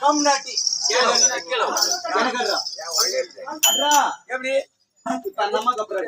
கம்நாட்டி எப்படி இப்ப அந்த அம்மாக்கு அப்புறம்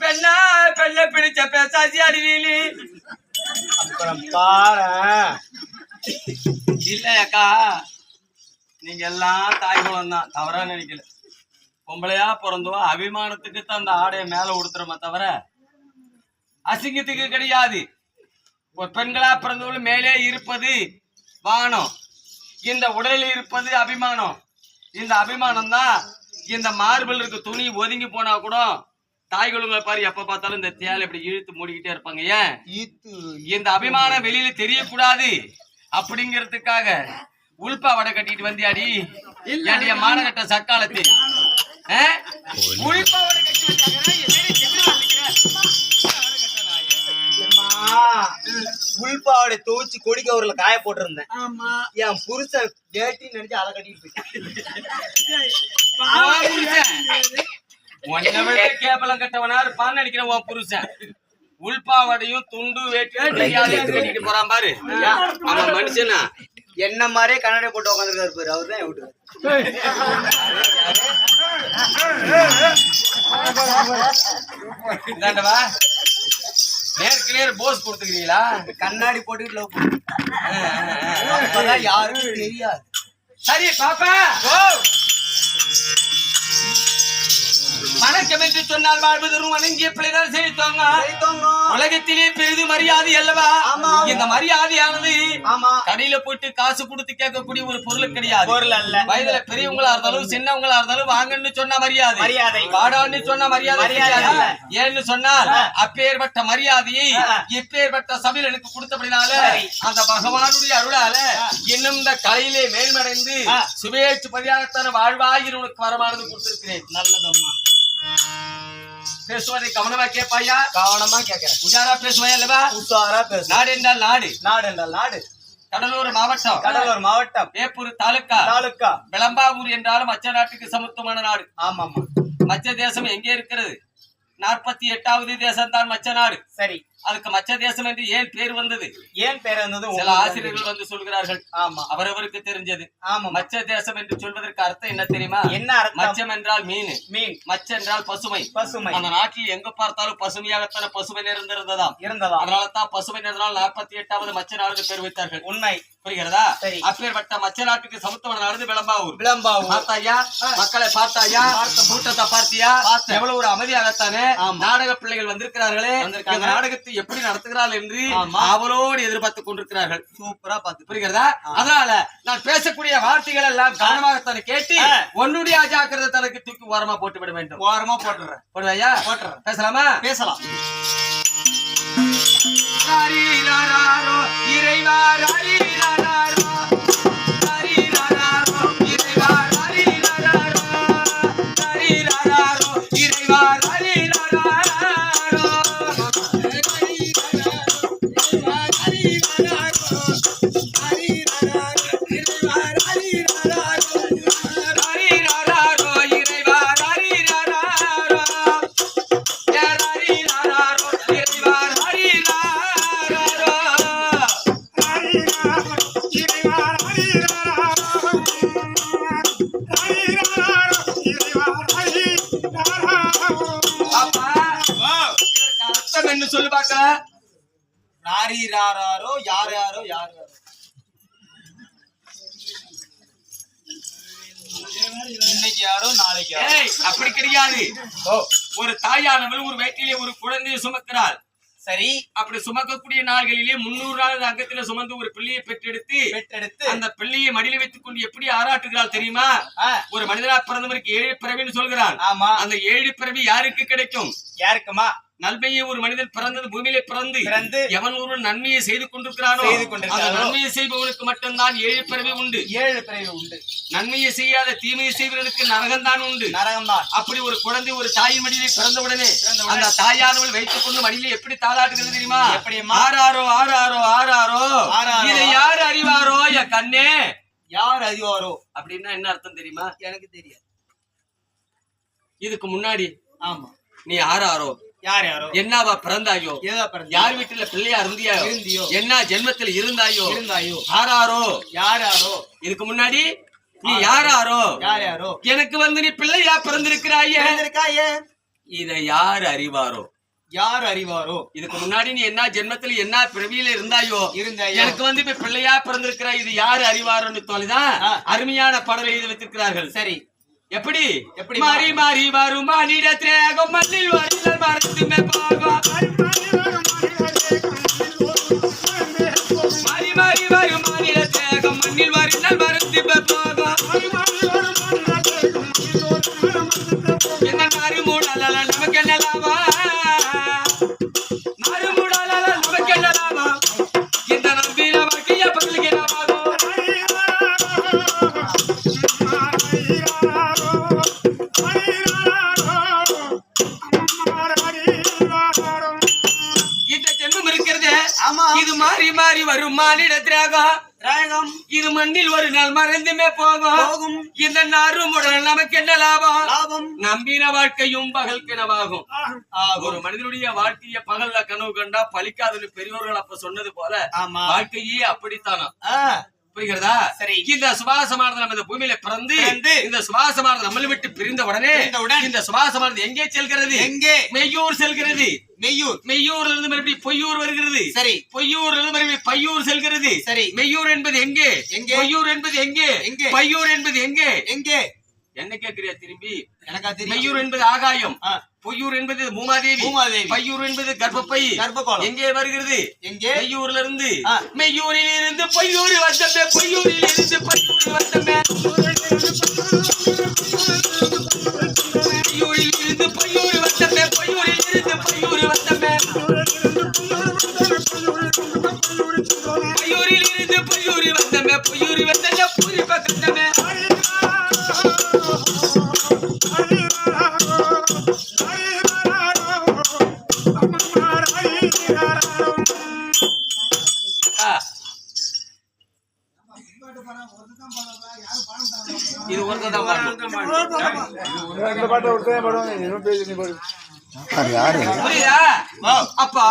பெண்ணா பெண்ணை பிடிச்ச பேசாசி அடிவீலி அப்புறம் பாரேன். இல்ல அக்கா நீங்க எல்லாம் தாய் குலம் தான். தவறா நினைக்கல. பொம்பளையா பிறந்தோம் அபிமானத்துக்கு தான் அந்த ஆடைய மேல உடுத்துறோமே தவிர அசிங்கத்துக்கு கிடையாது. ஒரு பெண்களா பிறந்தவர்கள் மேலே இருப்பது வானம். இந்த உடலில் இருப்பது அபிமானம். இந்த அபிமானம் தான் இந்த மார்பிள் இருக்க துணி ஒதுங்கி போனா கூட தாய்களுங்களை பாரு எப்ப பார்த்தாலும் இந்த தேலை இப்படி இழுத்து மூடிக்கிட்டே இருப்பாங்க. ஏன்? இந்த அபிமானம் வெளியில தெரியக்கூடாது. அப்படிங்கிறதுக்காக உள்பாவடை கட்டிட்டு வந்தியாடி? ஏன்டி என் மானகட்ட சக்காலத்து? ஆ? உள்பாவாடை கட்டி வந்தாங்கன்னா உள்பாவாடை துவச்சு கொடி கவர்ல காய போட்டிருந்தேன். என் புருஷன் வேட்டி நினைச்சு அதை கட்டிட்டு போயிட்டான். கேவலம் கட்டவனா இருப்பான்னு நினைக்கிறேன் உன் புருஷன். உள்பாவாடையும் துண்டு வேட்டியும் கட்டிட்டு போறான் பாரு. அவன் மனுஷனா? என்ன மாதிரியே கண்ணாடி போட்டு உட்காந்துருக்காரு பாரு. அவர் தான் விட்டு இதாண்டவா நேருக்கு நேர் போஸ் கொடுத்துக்கிறீங்களா? கண்ணாடி போட்டுட்டு லவ் பண்ணு. அப்பதான் யாருக்கும் தெரியாது. சரி பாப்பா. வணக்கம் என்று சொன்னால் வாழ்வதரும் வணங்கிய பிள்ளைதான் செழித்தோங்க உலகத்திலே பெரிது மரியாதை அல்லவா. இந்த மரியாதையானது கடையில போயிட்டு காசு கொடுத்து கேட்கக்கூடிய ஒரு பொருள் கிடையாது பொருள் அல்ல வயதுல பெரியவங்களா இருந்தாலும் சின்னவங்களா இருந்தாலும் வாங்கன்னு சொன்னா மரியாதை மரியாதை. வாடான்னு சொன்னா மரியாதை. ஏன்னு சொன்னால் அப்பேற்பட்ட மரியாதையை. இப்பேற்பட்ட சபையில் எனக்கு கொடுத்தபடினால. அந்த பகவானுடைய அருளால இன்னும் இந்த கலையிலே மேல்மடைந்து. சுபேச்சு பதியாகத்தான வாழ்வாயிரு உனக்கு வரமானது கொடுத்திருக்கிறேன் நல்லதம்மா பேசுவதை கவனமா கேட்பாயா கவனமா கேக்குறேன். உஜாரா பேசுவாயா அல்லவா உஷாரா பேசு நாடு என்றால் நாடு. நாடு என்றால் நாடு. கடலூர் மாவட்டம். கடலூர் மாவட்டம். வேப்பூர் தாலுக்கா. தாலுக்கா. விளம்பாவூர் என்றாலும் மச்ச நாட்டுக்கு சமத்துவமான நாடு. ஆமாமா மச்ச தேசம் எங்கே இருக்கிறது? நாற்பத்தி எட்டாவது தேசம் தான் மச்ச நாடு. சரி. அதுக்கு மச்ச தேசம் என்று ஏன் பேர் வந்தது? ஏன் பேர் வந்தது? சில ஆசிரியர்கள் வந்து சொல்கிறார்கள். ஆமா. அவரவருக்கு தெரிஞ்சது. ஆமா மச்ச தேசம் என்று சொல்வதற்கு அர்த்தம் என்ன தெரியுமா? என்ன அர்த்தம்? மச்சம் என்றால் மீன். மீன். மச்ச என்றால் பசுமை. பசுமை. அந்த நாட்டில் எங்க பார்த்தாலும் பசுமையாகத்தான பசுமை நிறைந்திருந்ததாம் இருந்ததா அதனால தான் பசுமை நிறைந்தால் நாற்பத்தி எட்டாவது மச்ச நாடு பேர் வைத்தார்கள். உண்மை. புரிகிறதா. அப்பேற்பட்ட மச்ச நாட்டுக்கு சமத்துவம் நடந்து விளம்பாவூர். விளம்பாவூர். பார்த்தாயா? மக்களை பார்த்தாயா? கூட்டத்தை பார்த்தியா. எவ்வளவு ஒரு அமைதியாகத்தானே. நாடக பிள்ளைகள் வந்திருக்கிறார்களே. நாடகத்தை எப்படி நடத்துகிறார்கள் என்று. அவளோடு எதிர்பார்த்துக் கொண்டிருக்கிறார்கள். சூப்பரா பாத்து புரிகிறதா? அதனால நான் பேசக்கூடிய வார்த்தைகள் எல்லாம் கவனமாகத்தானே கேட்டு ஆ. உன்னுடைய அஜாக்கிரதை தனக்கு தூக்கி ஓரமா போட்டு விட வேண்டும். ஓரமா போட்டுறேன். போடுவாயா போட்டுறேன். பேசலாமா? பேசலாம். ராரீராரோ, ஓ ஒரு தாயானவள் ஒரு வயிற்றிலே ஒரு குழந்தையை சுமக்கிறாள். சரி. அப்படி சுமக்கக்கூடிய நாள்களிலே முன்னூறு நாள் அங்கத்தில சுமந்து ஒரு பிள்ளையை பெற்றெடுத்து பெற்றெடுத்து அந்த பிள்ளையை மடியில வைத்துக் கொண்டு எப்படி ஆராட்டுகிறாள் தெரியுமா? ஒரு மனிதனா பிறந்தவருக்கு ஏழு பிறவின்னு சொல்கிறான். ஆமா. அந்த ஏழு பிறவி யாருக்கு கிடைக்கும்? யாருக்குமா? நன்மையை ஒரு மனிதன் பிறந்தது பூமியிலே பிறந்து பிறந்து எவன் ஒரு நன்மையை செய்து கொண்டிருக்கிறானோ செய்து அந்த கொண்டிருக்கிறானோ நன்மையை செய்பவனுக்கு மட்டும்தான் ஏழு பிறவி உண்டு. ஏழு பிறவி உண்டு. நன்மையை செய்யாத தீமையை செய்வதற்கு நரகம்தான் உண்டு. நரகம்தான். அப்படி ஒரு குழந்தை ஒரு தாயின் மடியிலே பிறந்தவுடனே அந்த தாயானவள் வைத்துக் கொண்டு மடியிலே எப்படி தாளாட்டுகிறது தெரியுமா? ஆறாரோ ஆறாரோ ஆறாரோ. ஆறாரோ. இதை யார் அறிவாரோ என் கண்ணே? யார் அறிவாரோ? அப்படின்னா என்ன அர்த்தம் தெரியுமா? எனக்கு தெரியாது. இதுக்கு முன்னாடி ஆமா. நீ ஆறாரோ? யார் யாரோ? என்னவா பிறந்தாயோ? யார் வீட்டுல பிள்ளையா இருந்தியாயோ இருந்தியோ? என்ன ஜென்மத்தில் இருந்தாயோ? இருந்தாயோ? ஆறாரோ யார் யாரோ? இதுக்கு முன்னாடி நீ யாராரோ யார் யாரோ? எனக்கு வந்து நீ பிள்ளையா பிறந்திருக்கிறாயே. இருக்கா ஏன் இதை யார் அறிவாரோ? யார் அறிவாரோ? இதுக்கு முன்னாடி நீ என்ன ஜென்மத்துல என்ன பிறவியில இருந்தாயோ? இருந்தாயோ? எனக்கு வந்து இப்ப பிள்ளையா பிறந்திருக்கிறா இது யாரு அறிவாரோன்னு தோழிதான் ஆ. அருமையான பாடலை எழுதி வைத்திருக்கிறார்கள். சரி. எப்படி? எப்படி? மாறி மாறி? வரும் மானிட திரேகம். மண்ணில் வருதல் மறந்துமே போகும் மாறி மாறி வரும் மானிட திரேகம். மண்ணில் வருதல் மறந்துமே போகும் என்ன நாறு மூடல மாறி மாறி வரும் மானிட திரேகம். இது மண்ணில் ஒரு நாள் மறைந்துமே போகும். போகும். இந்த நாரும் உடல் நமக்கு என்ன லாபம்? லாபம். நம்பின வாழ்க்கையும் பகல் கனவாகும் ஒரு மனிதனுடைய வாழ்க்கைய பகல்ல கனவு கண்டா பலிக்காதுன்னு பெரியவர்கள் அப்ப சொன்னது போல ஆமா. வாழ்க்கையே அப்படித்தானா? புரிகிறதா? சரி. இந்த சுபாசமானது நம்ம இந்த பூமியில பிறந்து இந்த சுபாசமானது நம்மளை விட்டு பிரிந்த உடனே இந்த சுபாசமானது எங்கே செல்கிறது? எங்கே? மெய்யூர் செல்கிறது. மெய்யூர். மெய்யூர்ல இருந்து மறுபடியும் பொய்யூர் வருகிறது. சரி. பொய்யூர்ல இருந்து மறுபடியும் பையூர் செல்கிறது. சரி. மெய்யூர் என்பது எங்கே? எங்கே? பொய்யூர் என்பது எங்கே? எங்கே? பையூர் என்பது எங்கே? எங்கே? என்ன கேட்கிறியா திரும்பி. எனக்கா தெரியும். மெய்யூர் என்பது ஆகாயம். பொய்யூர் என்பது மூமாதேவி பூமாதேவி. பையூர் என்பது கர்ப்பப்பை. கர்ப்பகோளம். எங்கே வருகிறது? எங்கே? மெய்யூர்ல இருந்து. மெய்யூரில் இருந்து பொய்யூர் வந்தமே பொய்யூரில் இருந்து பொய்யூர் வந்தமே. பொய்யூரில் இருந்து பொய்யூர் வந்தமே பொய்யூரில் இருந்து பொய்யூர் வந்தமே. பொய்யூரில் இருந்து பொய்யூர் வந்தமே பொய்யூர் வந்தமே பூரி பக்கத்தமே புரியுதா? ஓ, அப்பா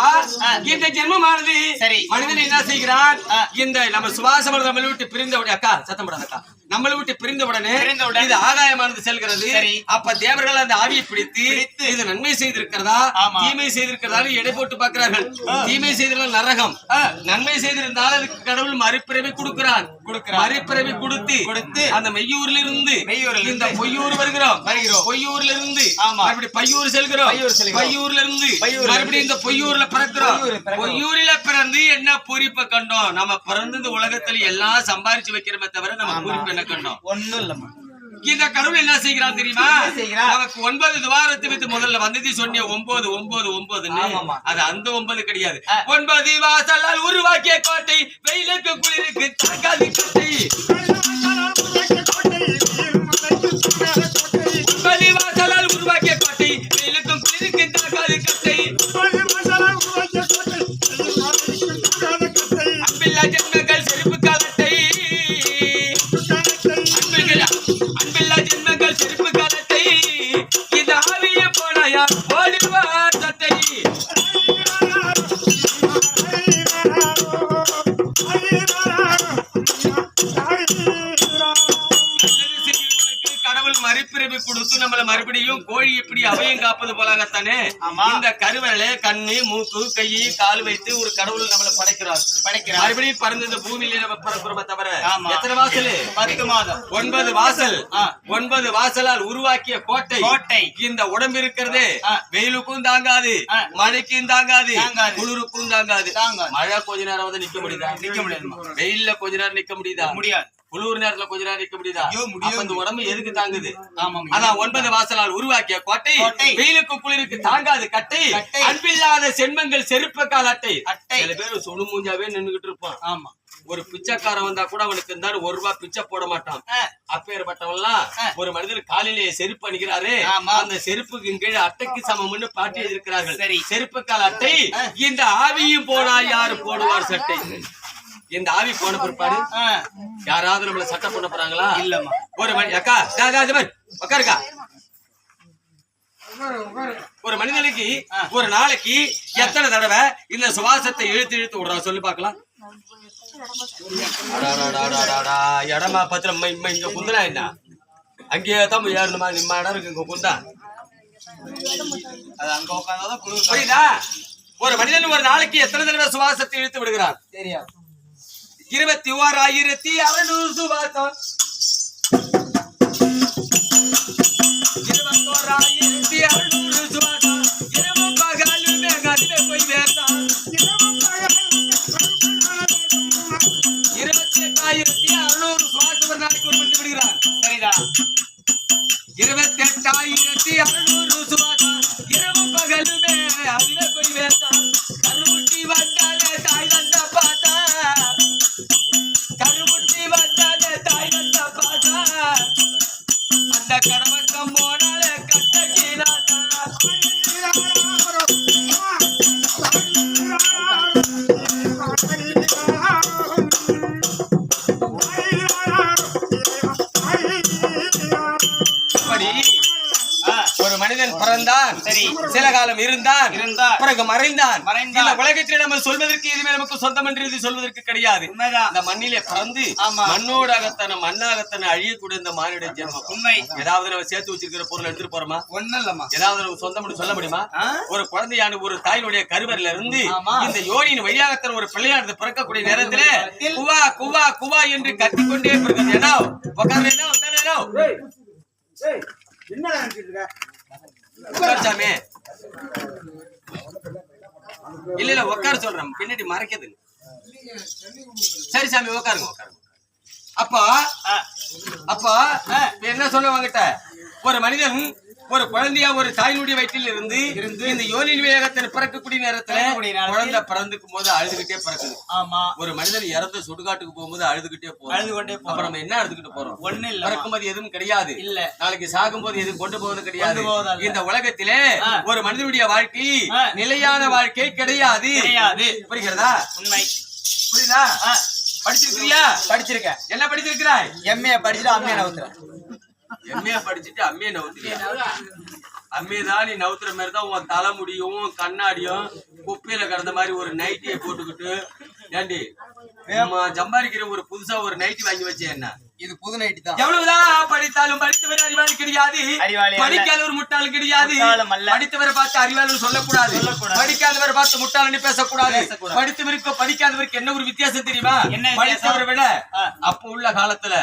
இந்த ஜென்மமானது சரி. மனிதன் என்ன செய்கிறான் ஆ. இந்த நம்ம சுவாசம் நம்மளை விட்டு பிரிந்த உடனே அக்கா சத்தம் போடாத அக்கா நம்மளை விட்டு பிரிந்த உடனே பிரிந்தவுடன். இது ஆகாயமானது செல்கிறது சரி. அப்ப தேவர்கள் அந்த ஆவியை பிடித்து பிடித்து. இது நன்மை செய்திருக்கிறதா. தீமை செய்திருக்கிறதா எடை போட்டு பார்க்கிறார்கள் தீமை செய்திருந்தால் நரகம். நன்மை செய்திருந்தால் அதுக்கு கடவுள் மறுபிறவி கொடுக்கிறான். மறுபிறவி கொடுத்து கொடுத்து. அந்த மெய்யூர்ல இருந்து இந்த. பொய்யூர் வருகிறோம் வருகிறோம். பொய்யூர்ல இருந்து ஆமா. மறுபடியும் பையூர் செல்கிறோம். பையூர்ல இருந்து இந்த பொய்யூர்ல பிறக்கிறோம். பொய்யூர்ல பிறந்து என்ன பூரிப்பை கண்டோம்? நம்ம பிறந்து இந்த உலகத்துல எல்லாம் சம்பாரிச்சு வைக்கிறோமே தவிர நம்ம ஆமா. பூரிப்பு என்ன கண்டோம்? ஒண்ணும் இல்லம்மா. இந்த கடவுள் என்ன செய்கிறான் தெரியுமா? நமக்கு ஒன்பது துவாரத்தை வைத்து முதல்ல வந்தது சொன்னிய ஒன்பது ஒன்பது ஒன்பதுன்னு. அது அந்த ஒன்பது கிடையாது. ஒன்பது வாசலால் உருவாக்கிய கோட்டை வெயிலுக்கு குளிருக்கு தாக்காது கோட்டை. ஒன்பது வாசலால் உருவாக்கிய கோட்டை வெயிலுக்கும் குளிருக்கு தாக்காது எப்படி அவையும் காப்பது போலாகத்தானே. இந்த கருவலே கண்ணு மூக்கு கை கால் வைத்து ஒரு கடவுள் நம்மளை படைக்கிறார் படைக்கிறார். மறுபடியும் பறந்து இந்த பூமியில நம்ம பிறக்கிறோமே தவிர. எத்தனை வாசல் பத்து மாதம் ஒன்பது வாசல். ஒன்பது வாசலால் உருவாக்கிய கோட்டை கோட்டை. இந்த உடம்பு இருக்கிறது. வெயிலுக்கும் தாங்காது. மழைக்கும் தாங்காது. குளிருக்கும் தாங்காது. மழை கொஞ்ச நேரம் வந்து நிக்க முடியுதா நிக்க முடியாதும்மா. வெயில்ல கொஞ்ச நேரம் நிக்க முடியுதா முடியாது குளிர் நேரத்துல கொஞ்ச நேரம் நிக்க முடியுதா. அப்ப இந்த உடம்பு எதுக்கு தாங்குது அதான் ஒன்பது வாசலால் உருவாக்கிய கோட்டை. வெயிலுக்கு குளிருக்கு தாங்காது கட்டை. அன்பில்லாத செண்மங்கள் செருப்பு கால் அட்டை. சில பேர் சொடு மூஞ்சாவே நின்னுகிட்டு இருப்பான் ஆமா ஒரு பிச்சைக்காரன் வந்தா கூட அவனுக்கு இருந்தாலும் ஒரு ரூபாய் பிச்சை போட மாட்டான். அப்பேற்பட்டவன்லாம். ஒரு மனிதர் காலிலேயே செருப்பு அணிகிறாரு ஆமா. அந்த செருப்புக்கு கீழே அட்டைக்கு சமம்னு பாட்டி இருக்கிறார்கள் சரி. செருப்பு கால் அட்டை. இந்த ஆவியும் போனா யாரு போடுவார் சட்டை இந்த ஆவி போன பிற்பாடு யாராவது நம்மள சட்டை பண்ண போறாங்களா? இல்லம்மா. ஒரு மணி அக்கா உட்காருக்கா ஒரு மனிதனுக்கு ஒரு நாளைக்கு எத்தனை தடவை இந்த சுவாசத்தை இழுத்து இழுத்து விடுறான் சொல்லி அடாடாடாடாடா, இடமா பத்திர இங்க குந்தனா என்ன? அங்கேயே தான் ஏறணுமா? நிம்ம இடம் இருக்கு இங்க குந்தா. அது அங்க உட்கார்ந்தாதான் குளிர். புரியுதா? ஒரு மனிதன் ஒரு நாளைக்கு எத்தனை தடவை சுவாசத்தை இழுத்து விடுகிறான்? தெரியாது. இருபத்தி ஓராயிரத்தி அறுநூறு சுவாசம் இருபத்தோராயிரத்தி அறுநூறு சுவாசம் இரவு பகலுமே கடித போய் வேண்டாம் இருபத்தி எட்டாயிரத்தி அறுநூறு சுவாசம் ஒரு நாளைக்கு ஒரு மனிதன் விடுகிறான் சரிதான் இருபத்தி எட்டாயிரத்தி அறுநூறு காலம் இருந்தான். இருந்தான். பிறகு மறைந்தான். மறைந்தான். இந்த உலகத்தில் நம்ம சொல்வதற்கு இதுவே நமக்கு சொந்தம் என்று இது சொல்வதற்கு கிடையாது. உண்மைதான். இந்த மண்ணிலே பிறந்து. மண்ணோடாகத்தான மண்ணாகத்தான அழியக்கூடிய இந்த மானிட ஜென்மம். உண்மை ஏதாவது நம்ம சேர்த்து வச்சிருக்கிற பொருள் எடுத்துட்டு போறோமா? ஒண்ணும் இல்லம்மா ஏதாவது நம்ம சொந்தம் சொல்ல முடியுமா? ஒரு குழந்தையான ஒரு தாயினுடைய கருவறையில இருந்து. இந்த யோனியின் வழியாகத்தான் ஒரு பிள்ளையானது பிறக்கக்கூடிய நேரத்துல குவா குவா குவா என்று கத்திக்கொண்டே பிறகு ஏனோ உட்கார்ந்து என்ன நினைச்சிட்டு இருக்க? உட்கார் சாமி இல்ல இல்ல உட்கார சொல்றேன். பின்னாடி மறைக்கிறது சரி சாமி உட்காருங்க உட்காருங்க. அப்போ ஆ, அப்போ என்ன சொல்ல வாங்கிட்ட ஒரு மனிதன் ஒரு குழந்தையா ஒரு தாயினுடைய வயிற்றில் இருந்து இருந்து இந்த யோனின் வேகத்தில் பிறக்கக்கூடிய நேரத்துல குழந்தை பிறந்துக்கும் போது அழுதுகிட்டே பிறக்குது. ஆமா. ஒரு மனிதன் இறந்து சுடுகாட்டுக்கு போகும்போது அழுதுகிட்டே போறோம் அழுது கொண்டே அப்ப போறோம். நம்ம என்ன எடுத்துக்கிட்டு போறோம்? ஒண்ணு இல்ல. பிறக்கும்போது எதுவும் கிடையாது. இல்ல. நாளைக்கு சாகும் போது எதுவும் கொண்டு போவது கிடையாது. இந்த உலகத்திலே. ஒரு மனிதனுடைய வாழ்க்கை. நிலையான வாழ்க்கை கிடையாது. கிடையாது. புரிகிறதா? உண்மை. புரியுதா? ஆ, படிச்சிருக்கிறியா? படிச்சிருக்கேன். என்ன படிச்சிருக்கிறாய்? எம்ஏ படிச்சுட்டு அம்மையை நவுத்துறேன். எம்ஏ படிச்சுட்டு அம்மியை நவுத்துறியா அம்மியை தான் நீ நவுத்துற மாதிரி தான் உன் தலைமுடியும் கண்ணாடியும் குப்பையில கிடந்த மாதிரி ஒரு நைட்டியை போட்டுக்கிட்டு ஏண்டி நம்ம சம்பாதிக்கிற ஒரு புதுசா ஒரு நைட்டி வாங்கி வச்சேன் என்ன இது புது நைட்டு தான் எவ்வளவுதான் படித்தாலும் படித்தவர் அறிவாளி கிடையாது அறிவாளி அல்ல. படிக்காத ஒரு முட்டாள் கிடையாது. படித்தவரை பார்த்து அறிவாளி சொல்லக்கூடாது. படிக்காதவரை பார்த்து முட்டாள்னு பேசக்கூடாது. படித்தவருக்கு படிக்காதவருக்கு என்ன ஒரு வித்தியாசம் தெரியுமா? படித்தவரை விட. அப்ப உள்ள காலத்துல.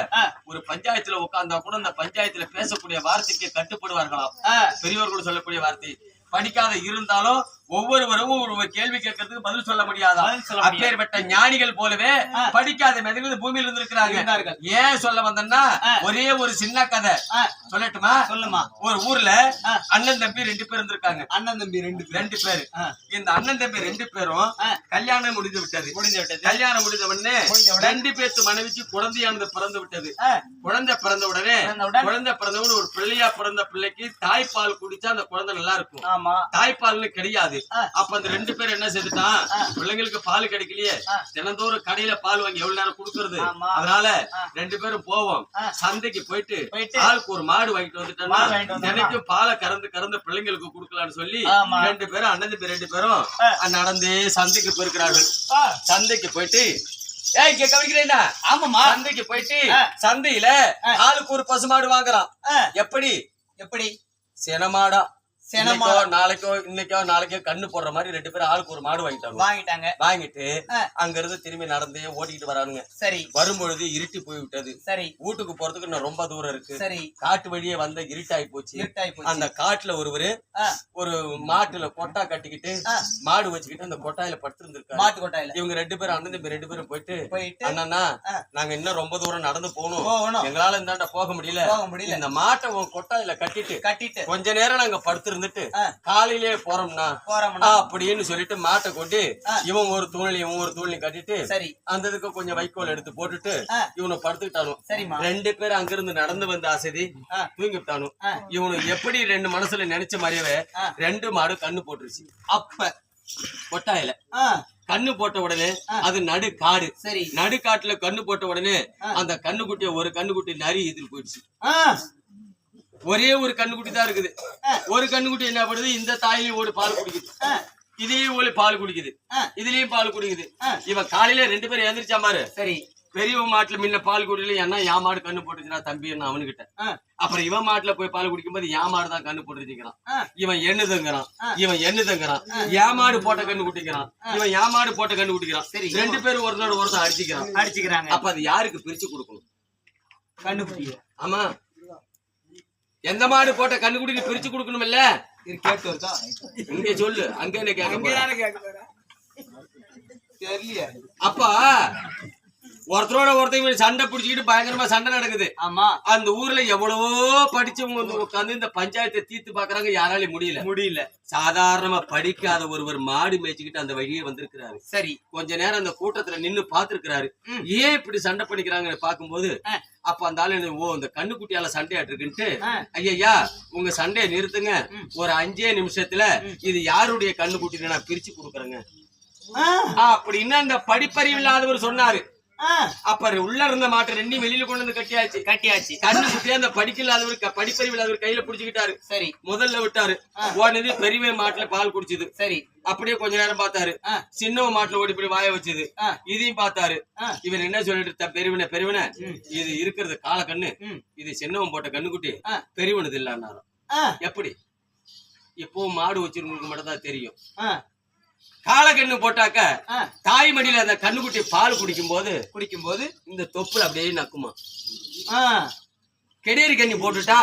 ஒரு பஞ்சாயத்துல உட்கார்ந்தா கூட அந்த பஞ்சாயத்துல பேசக்கூடிய வார்த்தைக்கு கட்டுப்படுவார்களாம் பெரியவர்கள் சொல்லக்கூடிய வார்த்தை படிக்காத இருந்தாலும் ஒவ்வொருவரும் ஒரு கேள்வி கேட்கறதுக்கு பதில் சொல்ல முடியாதா. அப்பேற்பட்ட ஞானிகள் போலவே. படிக்காத மெதங்கள் பூமியில இருந்திருக்கிறாங்க. ஏன் சொல்ல வந்தேன்னா. ஒரே ஒரு சின்ன கதை. சொல்லட்டுமா? சொல்லுமா. ஒரு ஊர்ல. அண்ணன் தம்பி ரெண்டு பேர் இருந்திருக்காங்க. அண்ணன் தம்பி ரெண்டு ரெண்டு பேரு. இந்த அண்ணன் தம்பி ரெண்டு பேரும். கல்யாணம் முடிந்து விட்டது. முடிஞ்சு விட்டது. கல்யாணம் முடிந்த உடனே. ரெண்டு பேத்து மனைவிக்கு குழந்தையானது பிறந்து விட்டது. குழந்தை பிறந்த உடனே குழந்தை பிறந்தவுடன் ஒரு பிள்ளையா பிறந்த பிள்ளைக்கு தாய்ப்பால் குடிச்சா அந்த குழந்தை நல்லா இருக்கும். ஆமா. தாய்ப்பால்னு கிடையாது. ஆ. அப்ப அந்த ரெண்டு பேரும் என்ன செய்துட்டான் ஆ. பிள்ளைங்களுக்கு பால் கிடைக்கலையே. தினந்தோறும் கடையில பால் வாங்கி எவ்வளவு நேரம் குடுக்கறது. அதனால. ரெண்டு பேரும் போவோம். சந்தைக்கு போயிட்டு ஆளுக்கு ஒரு மாடு வாங்கிட்டு வந்துட்டோம்னா தினைக்கும் பாலை கறந்து கறந்து பிள்ளைங்களுக்கு கொடுக்கலாம்னு சொல்லி. ரெண்டு பேரும் அண்ணன் ரெண்டு பேரும். நடந்தே சந்தைக்கு போயிருக்கிறார்கள் சந்தைக்கு போயிட்டு ஏய் கவனிக்கிறேன்டா ஆமாமா சந்தைக்கு போயிட்டு. சந்தையில. ஆளுக்கு ஒரு பசுமாடு வாங்குறான் எப்படி எப்படி சினமாடா நாளைக்கோ இன்னைக்கோ நாளைக்கோ கண்ணு போடுற மாதிரி ரெண்டு பேரும் ஆளுக்கு ஒரு மாடு வாங்கிட்டாங்க வாங்கிட்டாங்க. வாங்கிட்டு. அங்க இருந்து திரும்பி நடந்தே ஓட்டிக்கிட்டு வரானுங்க. சரி. வரும்பொழுது இருட்டி போய் விட்டது சரி. வீட்டுக்கு போறதுக்கு இன்னும் ரொம்ப தூரம் இருக்கு. சரி. காட்டு வழியே வந்த இருட்டாய் போச்சு. இருட்டாய் போச்சு. அந்த காட்டுல ஒருவரு ஒரு மாட்டுல கொட்டா கட்டிக்கிட்டு. மாடு வச்சுக்கிட்டு அந்த கொட்டாயில படுத்திருந்திருக்காரு. மாட்டு கொட்டாயில. இவங்க ரெண்டு பேரும் அண்ணன் ரெண்டு பேரும் போயிட்டு போயிட்டு அண்ணா. நாங்க இன்னும் ரொம்ப தூரம் நடந்து போகணும். எங்களால இந்தாண்ட போக முடியல. இந்த மாட்டை கொட்டாயில கட்டிட்டு கட்டிட்டு. கொஞ்ச நேரம் நாங்க படுத்திருந்துட்டு ஆ. காலையிலே போறோம்னா போறோம்னா அப்படின்னு சொல்லிட்டு மாட்டை கொண்டு. இவன் ஒரு தூணில் இவன் ஒரு தூணில் கட்டிட்டு சரி அந்த இதுக்கு கொஞ்சம் வைக்கோல் எடுத்து போட்டுட்டு. இவனை படுத்துக்கிட்டானு ரெண்டு பேரும் அங்கிருந்து நடந்து வந்த அசதி ஆ. இவனு எப்படி ரெண்டு மனசுல நினைச்ச மாதிரியவே ஆ. ரெண்டு மாடு கண்ணு போட்டுருச்சு அப்ப கொட்டாயில கண்ணு போட்ட உடனே. அது நடு காடு சரி நடு காட்டுல கண்ணு போட்ட உடனே. அந்த கண்ணுக்குட்டிய ஒரு கண்ணுக்குட்டி நரி எதிர் போயிடுச்சு ஒரே ஒரு கண்ணுக்குட்டி தான் இருக்குது. ஒரு கண்ணுக்குட்டி என்ன பண்ணுது? இந்த தாயிலையும் ஒரு பால் குடிக்குது. இதையும் ஒரு பால் குடிக்குது. இதுலயும் பால் குடிக்குது. இவன் காலையில ரெண்டு பேரும் எழுந்திரிச்சா பாரு. சரி. பெரியவன் மாட்டுல முன்ன பால் குடிக்கல என்ன என் மாடு கண்ணு போட்டுச்சுனா தம்பி என்ன அவனுகிட்ட ஆ, அப்புறம் இவன் மாட்டுல போய் பால் குடிக்கும்போது என் மாடு தான் கண்ணு போட்டுருச்சுக்கிறான் ஆ, இவன் எண்ணுதுங்கிறான். ஆ. இவன் எண்ணுதுங்கிறான். என் மாடு போட்ட கண்ணு குட்டிக்கிறான் இவன் என் மாடு போட்ட கண்ணு குட்டிக்கிறான். ரெண்டு பேரும் ஒருத்தனோட ஒருத்தன் அடிச்சுக்கிறான். அடிச்சுக்கிறாங்க. அப்ப அது யாருக்கு பிரிச்சு கொடுக்கணும்? கண்டுபிடிக்க ஆமா. எந்த மாடு போட்ட கண்ணுக்குட்டிக்கு பிரிச்சு கொடுக்கணும் இல்ல இது கேட்டு வருதா இங்க சொல்லு. அங்க என்ன கேட்க போற? தெரியலையே அப்ப ஒருத்தரோட ஒருத்தங்க சண்டை பிடிச்சிக்கிட்டு பயங்கரமா சண்டை நடக்குது. ஆமா. அந்த ஊர்ல எவ்வளவோ படிச்சவங்க வந்து உட்கார்ந்து இந்த பஞ்சாயத்தை தீர்த்து பாக்குறாங்க யாராலையும் முடியல. முடியல. சாதாரணமா படிக்காத ஒருவர் மாடு மேய்ச்சிக்கிட்டு அந்த வழியே வந்திருக்கிறாரு. சரி. கொஞ்ச நேரம் அந்த கூட்டத்துல நின்னு பாத்துருக்கிறாரு. ஏன் இப்படி சண்டை பண்ணிக்கிறாங்கன்னு பாக்கும்போது. அப்ப அந்த ஆளு ஓ இந்த கண்ணுக்குட்டியால சண்டையாட்டு இருக்குன்ட்டு ஐயா உங்க சண்டையை நிறுத்துங்க. ஒரு அஞ்சே நிமிஷத்துல இது யாருடைய கண்ணுக்குட்டின்னு நான் பிரிச்சு கொடுக்குறேங்க. அப்படின்னு அந்த படிப்பறிவு இல்லாதவர் சொன்னாரு. அப்ப உள்ள இருந்த மாட்டை ரெண்டையும் வெளியில கொண்டு வந்து கட்டியாச்சு. கட்டியாச்சு. கண்ணு குட்டியா அந்த படிக்கலாதவர் க- படிப்பறிவு இல்லாதவர் கையில புடிச்சுக்கிட்டாரு. சரி. முதல்ல விட்டாரு. உடனே பெரியவே மாட்டுல பால் குடிச்சது. சரி. அப்படியே கொஞ்ச நேரம் பார்த்தாரு. சின்னவ மாட்டுல ஓடி போய் வாய வச்சது. இதையும் பார்த்தாரு. இவன் என்ன சொல்லிட்டு பெரியவன ம். இது இருக்கிறது கால கண்ணு. இது சின்னவன் போட்ட கண்ணுக்குட்டி. பெரியவனது இல்லன்னாராம். ஆ, எப்படி? இப்போ மாடு வச்சிருந்தவங்களுக்கு மட்டும் தான் தெரியும் காலக்கண்ணு போட்டாக்க. தாய் மடியில அந்த கண்ணுக்குட்டி பால் குடிக்கும் போது குடிக்கும்போது இந்த தொப்புல அப்படியே நக்குமா. கெடேரி கண்ணி போட்டுட்டா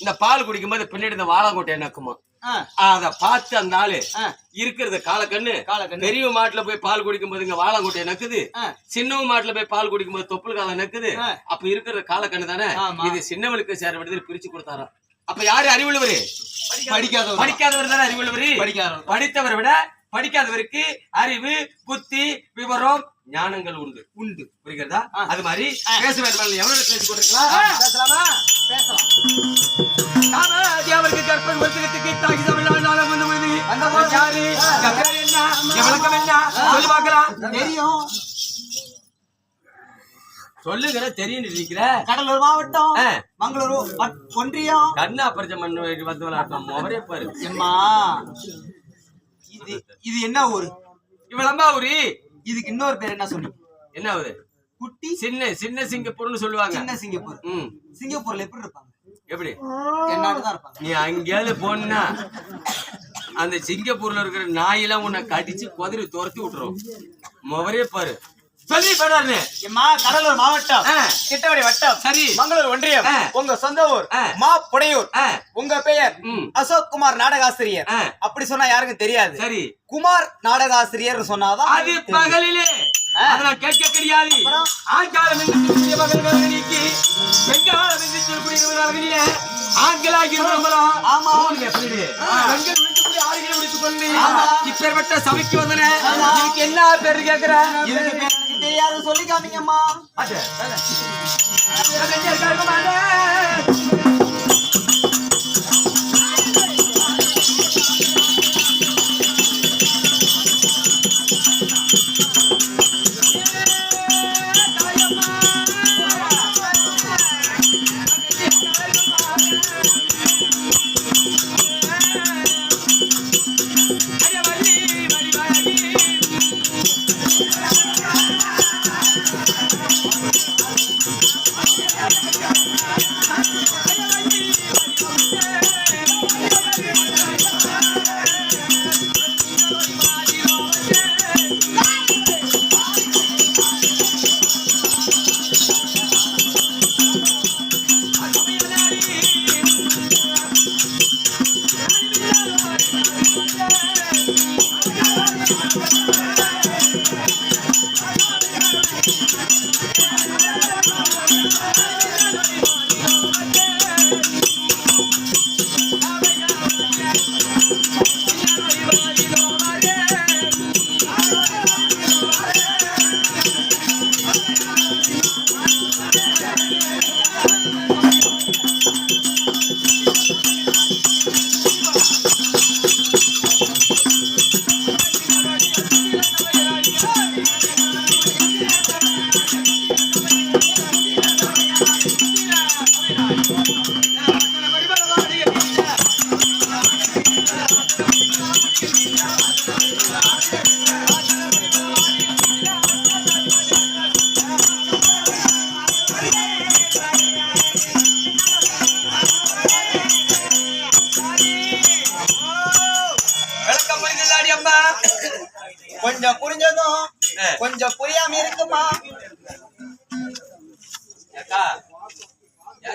இந்த பால் குடிக்கும்போது பின்னாடி இந்த வாழாங்கோட்டையை நக்குமா. அத பார்த்து அந்த ஆளு இருக்கிறது காலக்கண்ணு. பெரிய மாட்டுல போய் பால் குடிக்கும்போது இங்க வாழாங்கோட்டையை நக்குது. ஆ, சின்னவ மாட்டுல போய் பால் குடிக்கும்போது தொப்புள் காலம் நக்குது. அப்ப இருக்கிறது காலக்கண்ணு தானே. இது சின்னவனுக்கு சேர விடுதல் பிரிச்சு கொடுத்தாராம். அப்ப யாரு அறிவுள்ளவரு? படிக்காதவர். படிக்காதவர் தானே அறிவுள்ளவரு? படித்தவரை விட படிக்காதவருக்கு அறிவு புத்தி விவரம் ஞானங்கள் உண்டு. உண்டு. புரிகிறதா. அது மாதிரி பேச வேண்டும் எவ்வளவு பேசி கொண்டிருக்கலாம் பேசலாமா? பேசலாம். காமாதி அவருக்கு கற்பன் ஒருத்தகத்துக்கு தாகி தமிழ்நாடு வந்து உறுதி. அந்த போது யாரு? என் பேர் என்ன? என் விளக்கம் என்ன? சொல்லு பார்க்கலாம். தெரியும். சொல்லுங்கிற தெரியும் நினைக்கிற? கடலூர் மாவட்டம். மங்களூர் ஒன்றியம். கண்ணு அப்பரிச்சம் பண்ண வந்து விளையாட்டம் இது என்ன ஊரு? இவளம்பா உரி இதுக்கு இன்னொரு பேர் என்ன சொன்னீங்க என்ன ஆகுது குட்டி? சின்ன சின்ன சிங்கப்பூர்னு சொல்லுவாங்க. சின்ன சிங்கப்பூர். ம். சிங்கப்பூர்ல எப்படி இருப்பாங்க? எப்படி? நீ அங்கேயாவது போனா அந்த சிங்கப்பூர்ல இருக்கிற நாயெல்லாம் உன்னை கடிச்சு குதறி துரத்தி விட்டுரும். முவரே பாரு. சொல்லி எம்மா கடலூர் மாவட்டம். ஆ. கிட்டவடி வட்டம். சரி. மங்களூர் ஒன்றியம். உங்க சொந்த ஊர். மா புடையூர். உங்க பெயர் அசோக் குமார் நாடகாசிரியர். அப்படி சொன்னா யாருக்கும் தெரியாது. சரி. குமார் நாடகாசிரியர் சொன்னாதான் அது. பகலிலே. அதை நான் கேட்க கிடையாது? ஆண்காலம் என்று பெண்காலம் சொல்லக்கூடிய ஆண்களாகி இருக்கிறோம் ஆமா. எப்படி? ஆடுகளை விழித்துக் கொண்டு. இப்பேற்பட்ட சபைக்கு வந்தன. இதுக்கு என்ன பேரு கேக்குற? இதுக்கு தெரியாது சொல்லி காமிங்கம்மா.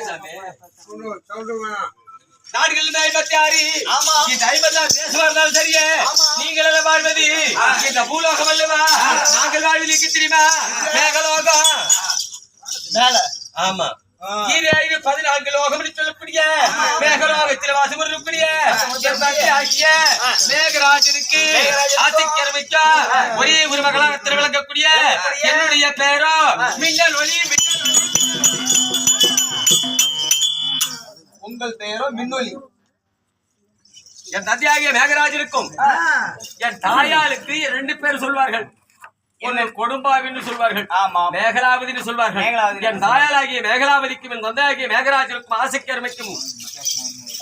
ஏன் சாமி நாடுகள் இருந்து ஐம்பத்தி ஆறு ஆமா. இந்த ஐம்பத்தாறு தேசமா இருந்தாலும் சரியே. நீங்கள் எல்லாம் வாழ்வது. இந்த பூலோகம் அல்லவா? நாங்கள் வாழ்வதற்கு தெரியுமா? மேகலோகம். மேல. ஆமா. ஐந்து பதினான்கு லோகம் என்று சொல்லக்கூடிய மேகலோகத்தில் வாசம் இருக்கக்கூடிய ஆகிய மேகராஜனுக்கு ஆசிக்கிற வைக்க ஒரே ஒரு மகளாக திருவிளங்கக்கூடிய என்னுடைய பேரோ மின்னல் ஒளி. உங்கள் பெயரோ மின்னொலி. என் தந்தையாகிய மேகராஜனுக்கும் என் தாயாருக்கு ரெண்டு பேர் சொல்வார்கள். ஒன்னு கொடும்பாவின்னு சொல்வார்கள். ஆமா. மேகலாவதினு சொல்வார்கள். என் தாயாளாகிய மேகலாவதிக்கும் என் தந்தையாகிய மேகராஜனுக்கும் ஆசைக்கருமைக்கும்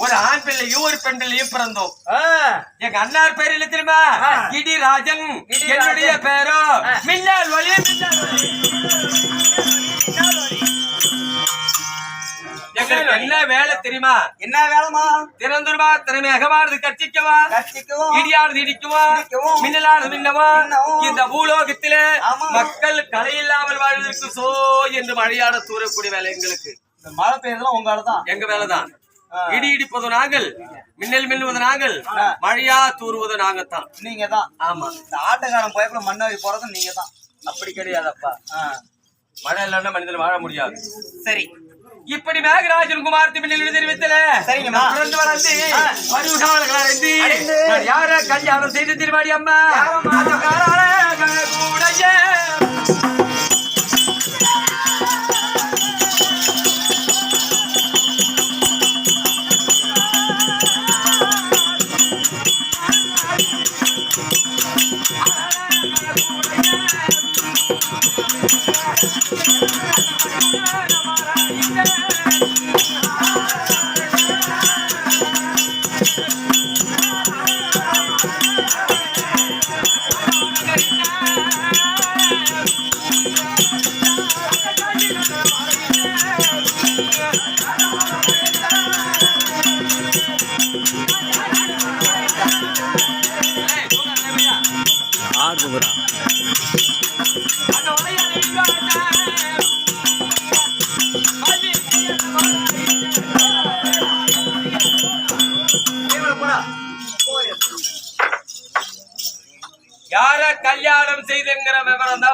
ஒரு ஆண் பிள்ளையும் ஒரு பெண் பிள்ளையும் பிறந்தோம். எங்க அண்ணார் பேர் இல்ல தெரியுமா? கிடிராஜன். என்னுடைய பேரோ? மின்னல் ஒளி மின்னல் ஒளி. என்ன வேலை தெரியுமா? என்ன வேலைமா திறந்துருவா திறமையகமானது கற்பிக்கவும் இடியானது இடிக்கவும், மின்னலானது மின்னவா? இந்த பூலோகத்திலே. மக்கள் கலை இல்லாமல் வாழ்வதற்கு சோ என்று மழையாட தூரக்கூடிய வேலை எங்களுக்கு. மழை பெய்யறதுலாம் உங்க தான். எங்க வேலைதான். இடி இடிப்பது நாங்கள் மின்னல் மின்னுவது நாங்கள். மழையா தூறுவது நாங்கத்தான் நீங்க தான். ஆமா. இந்த ஆட்டக்காரன் போயப்பல மண்ணாவி போறதும் நீங்க தான். அப்படி கிடையாதப்பா. மழை இல்லைன்னா மனிதன் வாழ முடியாது. சரி. இப்படி மேகராஜன் குமார்த்தி மின்னல் தெரிவித்தல பிறந்து வளர்ந்து. பருவகாலங்கள் அடைந்து யார கல்யாணம் செய்து திருவாடி அம்மா யாரம்மா?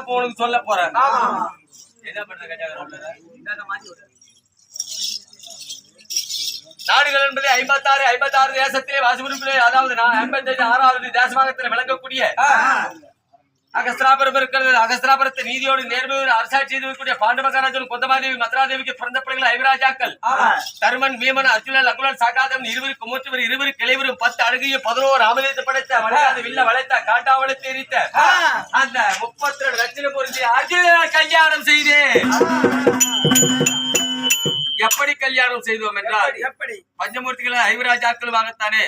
இப்ப உனக்கு சொல்ல போறேன். என்ன பண்ற கல்யாணம் நாடுகள் என்பது ஐம்பத்தாறு ஐம்பத்தாறு தேசத்திலே வாசிபுரிப்பிலே அதாவது நான் ஐம்பத்தஞ்சு ஆறாவது தேசமாகத்தில் விளங்கக்கூடிய அகஸ்திராபுரம் இருக்கிறது. அகஸ்திராபுரத்தை நீதியோடு நேர்மையோடு அரசாட்சி செய்து பாண்டு மகாராஜன் கொந்தமாதேவி மத்ராதேவிக்கு பிறந்த பிள்ளைகள் ஐவராஜாக்கள். தருமன் பீமன் அர்ஜுனன் லகுலன் சாகாதம் இருவருக்கு மூச்சுவர் இருவரு கிளைவரும் பத்து அழகிய பதினோரு ராமதேச படைத்த வளையாத வில்ல வளைத்த காட்டா வளைத்து எரித்த அந்த முப்பத்தி ரெண்டு லட்சம் பொருந்தி அர்ஜுனனை கல்யாணம் செய்து எப்படி கல்யாணம் செய்தோம் என்றால் எப்படி பஞ்சமூர்த்திகள் ஐவராஜாக்களுமாகத்தானே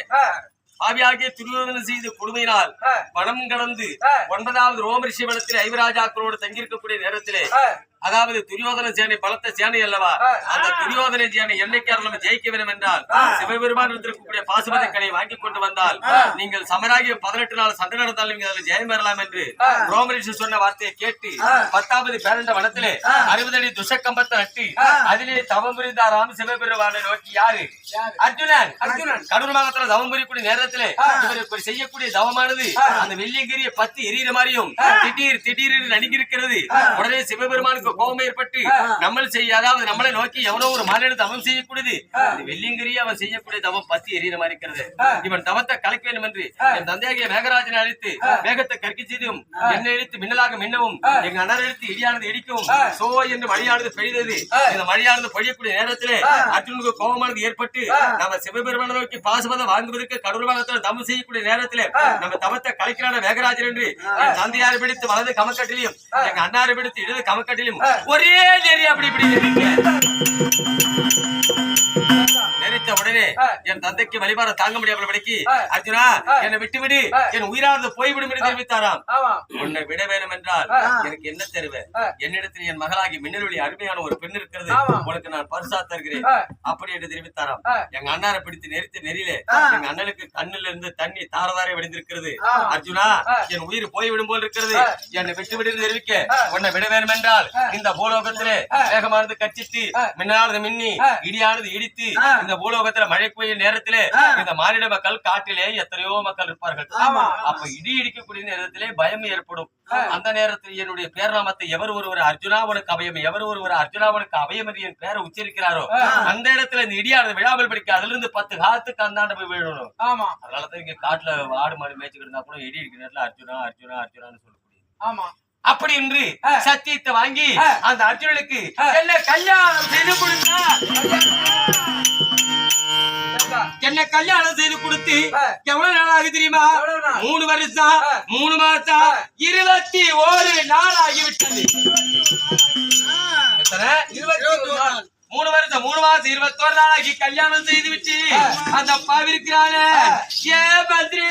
ஆவியாகிய துரியோதனம் செய்த கொடுமையினால் பணம் கடந்து ஒன்பதாவது ரோமரிஷி வனத்தில் ஐவராஜாக்களோடு தங்கியிருக்கக்கூடிய நேரத்திலே அதாவது துரியோதன சேனை பலத்த சேனை அல்லவா? அந்த துரியோதன சேனை என்னைக்கார நம்ம ஜெயிக்க வேண்டும் என்றால் சிவபெருமான் இருக்கக்கூடிய பாசுபத கலை வாங்கி கொண்டு வந்தால் நீங்கள் சமராகிய பதினெட்டு நாள் சண்டை நடந்தால் நீங்க அதில் ஜெயம் பெறலாம் என்று ரோமரிஷி சொன்ன வார்த்தையை கேட்டு பத்தாவது பேரண்ட வனத்திலே அறுபது அடி துஷக்கம்பத்தை நட்டு அதிலே தவம் புரிந்தாராம் சிவபெருமானை நோக்கி யாரு? அர்ஜுனன். அர்ஜுனன். கடூரமாகத்துல தவம் புரியக்கூடிய நேரத்திலே இவர் செய்யக்கூடிய தவமானது அந்த வெள்ளியங்கிரிய பத்து எரியிற மாதிரியும் திடீர் திடீர் நடுங்கி இருக்கிறது. உடனே சிவபெருமானுக்கு கோபம் ஏற்பட்டு நம்ம செய்ய அதாவது நம்மளை நோக்கி எவனோ ஒரு மாநில தவம் செய்யக்கூடியது? வெள்ளியங்கிரி அவன் செய்யக்கூடிய தவம் பத்தி எரியிற மாதிரி இருக்கிறது. இவன் தவத்தை கலக்க வேண்டும் என்று என் தந்தையாகிய மேகராஜனை அழைத்து மேகத்தை கற்கி செய்தும் என்னை இழுத்து மின்னலாக மின்னவும் எங்க அண்ணன் இழுத்து இடியானது இடிக்கவும் சோ என்று மழையானது பெய்தது. இந்த மழையானது பொழியக்கூடிய நேரத்திலே அர்ஜுனுக்கு கோபமானது ஏற்பட்டு நம்ம சிவபெருமான நோக்கி பாசுபதம் வாங்குவதற்கு கடவுள்வாகத்தில் தவம் செய்யக்கூடிய நேரத்திலே நம்ம தவத்தை கலைக்கிறான வேகராஜன் என்று என் தந்தையாரை பிடித்து வலது கமக்கட்டிலையும் எங்க அண்ணாரை பிடித்து இடது கமக்கட்டிலும் ஒரே நெறி அப்படி இப்படி நெறித்த ஆ. என் தந்தைக்கு வழிபாட தாங்க முடியாமல் ஆ. அர்ஜுனா. என்னை விட்டுவிடு. என் உயிரானது போய்விடும் என்று தெரிவித்தாராம் உன்னை விட வேண்டும் என்றால். எனக்கு என்ன தருவேன் ஆ. என்னிடத்தில் என் மகளாகி மின்னலொளி அருமையான ஒரு பெண் இருக்கிறது. உனக்கு நான் பரிசா தருகிறேன். அப்படி என்று தெரிவித்தாராம். எங்க அண்ணாரை பிடித்து நெரித்து நெறியிலே எங்க அண்ணனுக்கு கண்ணில் இருந்து தண்ணி தாரதாரை வடிந்திருக்கிறது. அர்ஜுனா. என் உயிர் போய்விடும் போல் இருக்கிறது. என்னை விட்டு விடு என்று தெரிவிக்க. உன்னை விட வேண்டும் என்றால். இந்த பூலோகத்திலே. வேகமானது கச்சித்து ஆ. மின்னானது மின்னி. இடியானது இடித்து. இந்த பூலோகத்துல மழை பெய்யும் நேரத்திலே. இந்த மானிட மக்கள் காட்டிலே எத்தனையோ மக்கள் இருப்பார்கள். அப்ப இடி இடிக்கக்கூடிய நேரத்திலே பயம் ஏற்படும். அந்த நேரத்தில் என்னுடைய பேர்நாமத்தை எவர் ஒருவர் அர்ஜுனா உனக்கு அபயம் எவர் ஒருவர் அர்ஜுனா உனக்கு அபயம் என்று என் பேரை உச்சரிக்கிறாரோ. அந்த இடத்துல இந்த இடியானது விழாமல் படிக்க அதுல இருந்து பத்து காலத்துக்கு அந்தாண்ட போய் விழணும் ஆமா அதனாலதான் இங்க காட்டுல ஆடு மாடு மேய்ச்சிக்கிட்டு இருந்தா கூட இடி இருக்கிற நேரத்துல அர்ஜுனா அர்ஜுனா அர்ஜுனான்னு சொல்லக்கூடிய ஆமா அப்படி என்று. சத்தியத்தை வாங்கி. அந்த அர்ஜுனனுக்கு. என்ன கல்யாணம் செய்து கொடுத்தா. என்ன கல்யாணம் செய்து கொடுத்து. எவ்வளவு நாள் ஆகுது தெரியுமா? மூணு வருஷம். மூணு மாசம். இருபத்தி ஒரு நாள் ஆகிவிட்டது? இருபத்தி. மூணு வருஷம் மூணு மாசம் இருபத்தோரு நாள் ஆகி கல்யாணம் செய்து விட்டு. அந்த அப்பாவி இருக்கிறானே. ஏ பத்ரி